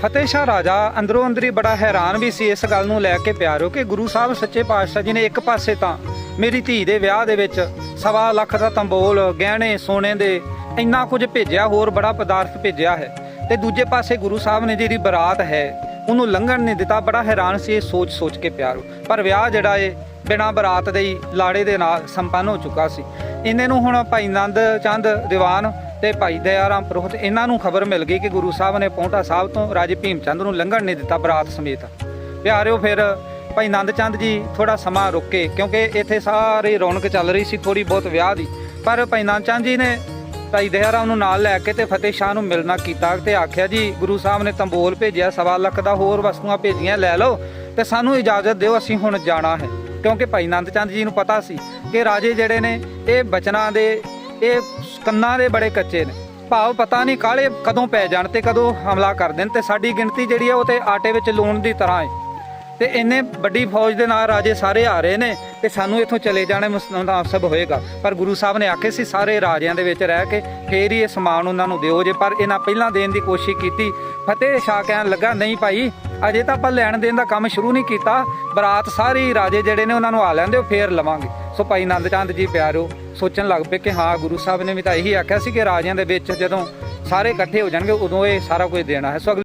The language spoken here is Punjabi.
ਫਤਿਹ ਸ਼ਾਹ ਰਾਜਾ, ਅੰਦਰੋਂ ਅੰਦਰੀ ਬੜਾ ਹੈਰਾਨ ਵੀ ਸੀ ਇਸ ਗੱਲ ਨੂੰ ਲੈ ਕੇ ਪਿਆਰੋ ਕਿ ਗੁਰੂ ਸਾਹਿਬ ਸੱਚੇ ਪਾਤਸ਼ਾਹ ਜੀ ਨੇ ਇੱਕ ਪਾਸੇ ਤਾਂ ਮੇਰੀ ਧੀ ਦੇ ਵਿਆਹ ਦੇ ਵਿੱਚ ਸਵਾ ਲੱਖ ਦਾ ਤੰਬੋਲ, ਗਹਿਣੇ, ਸੋਨੇ ਦੇ ਇੰਨਾ ਕੁਝ ਭੇਜਿਆ, ਹੋਰ ਬੜਾ ਪਦਾਰਥ ਭੇਜਿਆ ਹੈ ਤੇ ਦੂਜੇ ਪਾਸੇ ਗੁਰੂ ਸਾਹਿਬ ਨੇ ਜਿਹੜੀ ਬਰਾਤ ਹੈ, ਉਹਨੂੰ ਲੰਘਣ ਨਹੀਂ ਦਿੱਤਾ, ਬੜਾ ਹੈਰਾਨ ਸੀ ਇਹ ਸੋਚ ਸੋਚ ਕੇ ਪਿਆਰੋ। ਪਰ ਵਿਆਹ ਜਿਹੜਾ ਏ ਬਿਨਾਂ ਬਰਾਤ ਦੇ ਹੀ ਲਾੜੇ ਦੇ ਨਾਲ ਸੰਪੰਨ ਹੋ ਚੁੱਕਾ ਸੀ। ਇਹਨੇ ਨੂੰ ਹੁਣ ਭਾਈ ਨੰਦ ਚੰਦ ਦੀਵਾਨ ਤੇ ਭਾਈ ਦਇਆਰਾਮ ਪ੍ਰੋਹਤ, ਇਹਨਾਂ ਨੂੰ ਖਬਰ ਮਿਲ ਗਈ ਕਿ ਗੁਰੂ ਸਾਹਿਬ ਨੇ ਪੌਂਟਾ ਸਾਹਿਬ ਤੋਂ ਰਾਜੇ ਭੀਮ ਚੰਦ ਨੂੰ ਲੰਘਣ ਨਹੀਂ ਦਿੱਤਾ ਬਰਾਤ ਸਮੇਤ। ਪਿਆਰਿਓ, ਫਿਰ ਭਾਈ ਨੰਦ ਚੰਦ ਜੀ ਥੋੜਾ ਸਮਾਂ ਰੁਕੇ, ਕਿਉਂਕਿ ਇੱਥੇ ਸਾਰੀ ਰੌਣਕ ਚੱਲ ਰਹੀ ਸੀ ਥੋੜੀ ਬਹੁਤ ਵਿਆਹ ਦੀ। ਪਰ ਭਾਈ ਨੰਦ ਚੰਦ ਜੀ ਨੇ ਭਾਈ ਦਇਆਰਾਮ ਨੂੰ ਨਾਲ ਲੈ ਕੇ ਤੇ ਫਤਿਹ ਸ਼ਾਹ ਨੂੰ ਮਿਲਣਾ ਕੀਤਾ ਤੇ ਆਖਿਆ, ਜੀ, ਗੁਰੂ ਸਾਹਿਬ ਨੇ ਤੰਬੋਲ ਭੇਜਿਆ, ਸਵਾ ਲੱਖ ਦਾ ਹੋਰ ਵਸਤੂਆਂ ਭੇਜੀਆਂ, ਲੈ ਲਓ ਤੇ ਸਾਨੂੰ ਇਜਾਜ਼ਤ ਦਿਓ, ਅਸੀਂ ਹੁਣ ਜਾਣਾ ਹੈ। ਕਿਉਂਕਿ ਭਾਈ ਨੰਦ ਚੰਦ ਜੀ ਨੂੰ ਪਤਾ ਸੀ ਕਿ ਰਾਜੇ ਜਿਹੜੇ ਨੇ, ਇਹ ਬਚਨਾਂ ਦੇ ਇਹ ਕੰਨਾਂ ਦੇ ਬੜੇ ਕੱਚੇ ਨੇ। ਭਾਵ ਪਤਾ ਨਹੀਂ ਕਾਲੇ ਕਦੋਂ ਪੈ ਜਾਣ ਤੇ ਕਦੋਂ ਹਮਲਾ ਕਰ ਦੇਣ ਤੇ ਸਾਡੀ ਗਿਣਤੀ ਜਿਹੜੀ ਹੈ ਉਹ ਤੇ ਆਟੇ ਵਿੱਚ ਲੂਣ ਦੀ ਤਰ੍ਹਾਂ ਹੈ ਤੇ ਇੰਨੇ ਵੱਡੀ ਫੌਜ ਦੇ ਨਾਲ ਰਾਜੇ ਸਾਰੇ ਆ ਰਹੇ ਨੇ ਤੇ ਸਾਨੂੰ ਇੱਥੋਂ ਚਲੇ ਜਾਣੇ ਮੁਨਾਸਬ ਹੋਏਗਾ। ਪਰ ਗੁਰੂ ਸਾਹਿਬ ਨੇ ਆਖੇ ਸੀ, ਸਾਰੇ ਰਾਜਿਆਂ ਦੇ ਵਿੱਚ ਰਹਿ ਕੇ ਫੇਰ ਹੀ ਇਹ ਸਮਾਨ ਉਹਨਾਂ ਨੂੰ ਦਿਓ ਜੇ। ਪਰ ਇਹਨਾਂ ਪਹਿਲਾਂ ਦੇਣ ਦੀ ਕੋਸ਼ਿਸ਼ ਕੀਤੀ। ਫਤਿਹ ਸ਼ਾਹ ਕਹਿਣ ਲੱਗਾ, ਨਹੀਂ ਭਾਈ, ਅਜੇ ਤਾਂ ਆਪਾਂ ਲੈਣ ਦੇਣ ਦਾ ਕੰਮ ਸ਼ੁਰੂ ਨਹੀਂ ਕੀਤਾ। ਬਰਾਤ ਸਾਰੀ ਰਾਜੇ ਜਿਹੜੇ ਨੇ ਉਹਨਾਂ ਨੂੰ ਆ ਲੈਂਦੇ ਫੇਰ ਲਵਾਂਗੇ। ਸੋ ਭਾਈ ਨੰਦ ਚੰਦ ਜੀ ਪਿਆਰੋ ਸੋਚਣ ਲੱਗ ਪਏ ਕਿ ਹਾਂ, ਗੁਰੂ ਸਾਹਿਬ ਨੇ ਵੀ ਤਾਂ ਇਹੀ ਆਖਿਆ ਸੀ ਕਿ ਰਾਜਿਆਂ ਦੇ ਵਿੱਚ ਜਦੋਂ ਸਾਰੇ ਇਕੱਠੇ ਹੋ ਜਾਣਗੇ, ਉਦੋਂ ਇਹ ਸਾਰਾ ਕੁਝ ਦੇਣਾ ਹੈ। ਸੋ ਅਗਲੀ